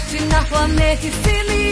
Наче подих весни, твої найкращі на планеті сини.